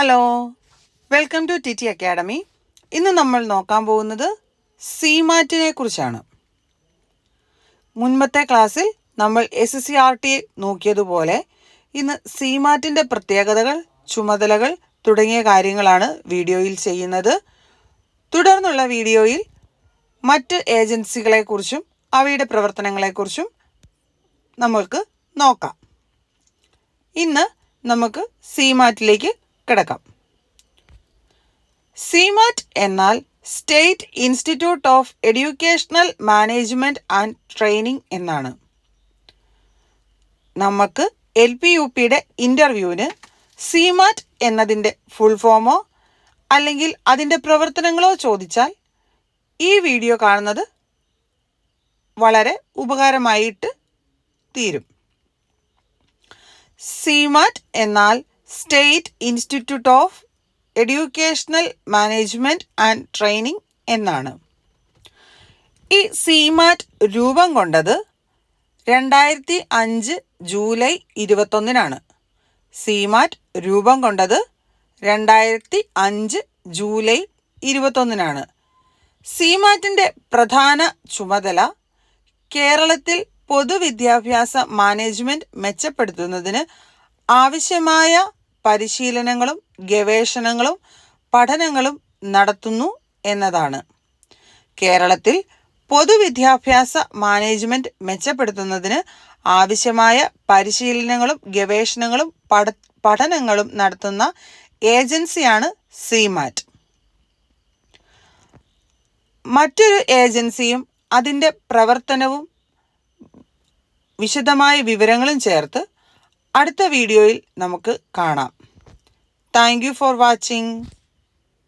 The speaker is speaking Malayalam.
Hello welcome to T T academy ഇന്ന് നമ്മൾ നോക്കാൻ പോകുന്നത് സീമാറ്റിനെ കുറിച്ചാണ്. മുൻപത്തെ ക്ലാസ്സിൽ നമ്മൾ എസ് സി ആർ ടി നോക്കിയതുപോലെ ഇന്ന് സീമാറ്റിന്റെ പ്രത്യേകതകൾ ചുമതലകൾ തുടങ്ങിയ കാര്യങ്ങളാണ് വീഡിയോയിൽ ചെയ്യുന്നത്. തുടർന്നുള്ള വീഡിയോയിൽ മറ്റ് ഏജൻസികളെക്കുറിച്ചും അവയുടെ പ്രവർത്തനങ്ങളെക്കുറിച്ചും നമ്മൾക്ക് നോക്കാം. ഇന്ന് നമുക്ക് സിമാറ്റിലേക്ക് കിടക്കാം. സിമാറ്റ് എന്നാൽ state institute of educational management and training എന്നാണ്. നമുക്ക് എൽ പി യു പിയുടെ ഇന്റർവ്യൂവിന് സിമാറ്റ് എന്നതിന്റെ ഫുൾ ഫോമോ അല്ലെങ്കിൽ അതിന്റെ പ്രവർത്തനങ്ങളോ ചോദിച്ചാൽ ഈ വീഡിയോ കാണുന്നത് വളരെ ഉപകാരമായിട്ട് തീരും. സിമാറ്റ് എന്നാൽ state institute of educational management and training എന്നാണ്. ഈ സിമാറ്റ് രൂപം കൊണ്ടത് രണ്ടായിരത്തി അഞ്ച് ജൂലൈ ഇരുപത്തൊന്നിനാണ്. സിമാറ്റ് രൂപം കൊണ്ടത് രണ്ടായിരത്തി അഞ്ച് ജൂലൈ ഇരുപത്തൊന്നിനാണ്. സിമാറ്റിന്റെ പ്രധാന ചുമതല കേരളത്തിൽ പൊതുവിദ്യാഭ്യാസ മാനേജ്മെന്റ് മെച്ചപ്പെടുത്തുന്നതിന് ആവശ്യമായ പരിശീലനങ്ങളും ഗവേഷണങ്ങളും പഠനങ്ങളും നടത്തുന്നു എന്നതാണ്. കേരളത്തിൽ പൊതുവിദ്യാഭ്യാസ മാനേജ്മെന്റ് മെച്ചപ്പെടുത്തുന്നതിന് ആവശ്യമായ പരിശീലനങ്ങളും ഗവേഷണങ്ങളും പഠ പഠനങ്ങളും നടത്തുന്ന ഏജൻസിയാണ് സിമാറ്റ് മറ്റൊരു ഏജൻസിയും അതിന്റെ പ്രവർത്തനവും വിശദമായ വിവരങ്ങളും ചേർത്ത് അടുത്ത വീഡിയോയിൽ നമുക്ക് കാണാം. Thank for watching